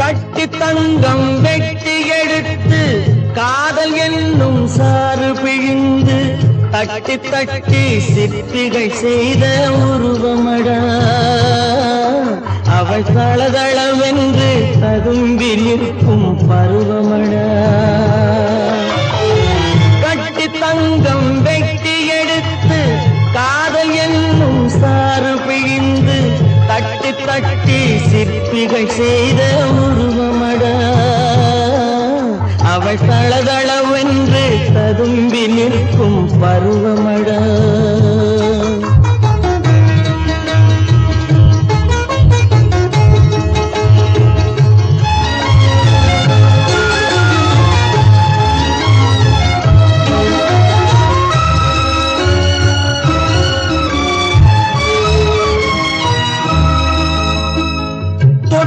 கட்டி தங்கம் வெட்டி எடுத்து காதல் என்னும் சாறு பிழிந்து தட்டி தட்டி சிற்பிகள் செய்த உருவமடா. அவள் தளதளவென்று ததும்பி நிற்கும் பருவமடா. தங்கம் வெட்டி எடுத்து காதல் என்னும் சாறு பிழிந்து தட்டி தட்டி சிற்பிகள் செய்த உருவமடா. அவள் தளதளவென்று ததும்பி நிற்கும் பருவமடா.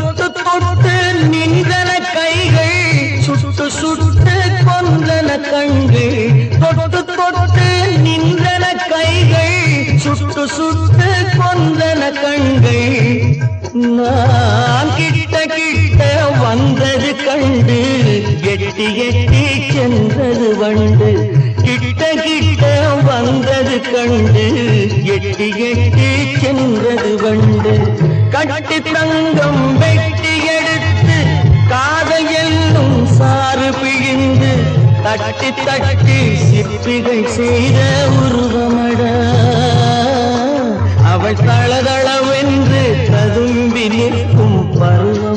தொட்டு தொட்டு நின்றன கைகள் சுட்டு சுட்டு கொன்றன கண்கள். தொட்டு தொட்டு நின்றன கைகள் சுட்டு சுட்டு கொன்றன கண்கள். நான் கிட்ட கிட்ட வந்தது கண்டு எட்டி எட்டி சென்றது வண்டு. கிட்ட கண்டு எட்டி எட்டி சென்றது வண்டு. கட்டி தங்கம் வெட்டி எடுத்து காதல் எல்லும் சாறு பிழிந்து தட்டி தட்டி சிற்பிகள் செய்த உருவமட. அவள் தளதளவென்று ததும்பி நிற்கும் பருவம்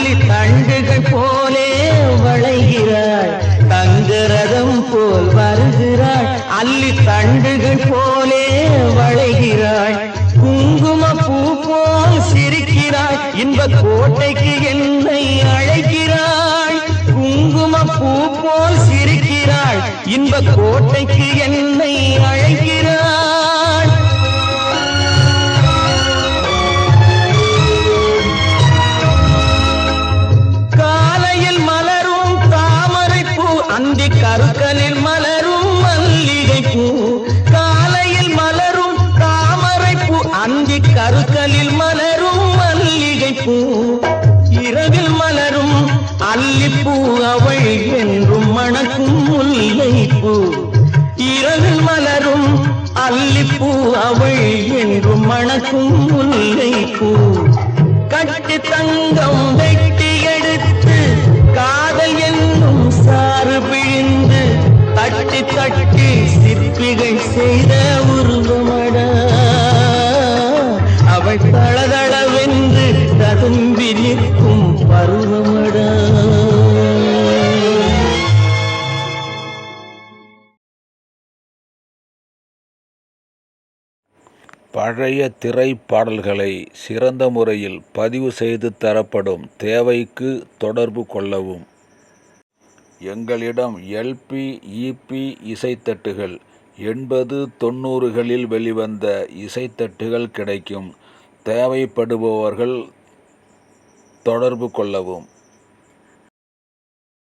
அல்லி தண்டுகள் போலே வளைகிறாள். தங்கரதம் போல் வருகிறாள். அல்லி தண்டுகள் போலே வளைகிறாள். குங்கும பூ போல் சிரிக்கிறாள். இன்ப கோட்டைக்கு என்னை அழைக்கிறாள். குங்கும பூ போல் சிரிக்கிறாள். இன்ப கோட்டைக்கு என்னை கருக்கலில் மலரும் மல்லிகை பூ காலையில் மலரும் தாமரை பூ அந்தி கருக்கலில் மலரும் மல்லிகை பூ இரவில் மலரும் அல்லிப்பூ அவள் என்றும் மணக்கும் முல்லை பூ இரவில் மலரும் அல்லிப்பூ அவள் என்றும் மணக்கும் முல்லை பூ கட்டி தங்கம் வெட்டி செய்த உருவமடா. அவள் தளதளவென்று ததும்பி நிற்கும் பருவமடா. பழைய திரைப்பாடல்களை சிறந்த முறையில் பதிவு செய்து தரப்படும் தேவைக்கு தொடர்பு கொள்ளவும். எங்களிடம் எல்பி இபி இசைத்தட்டுகள் எண்பது தொண்ணூறுகளில் வெளிவந்த இசைத்தட்டுகள் கிடைக்கும். தேவைப்படுபவர்கள் தொடர்பு கொள்ளவும்.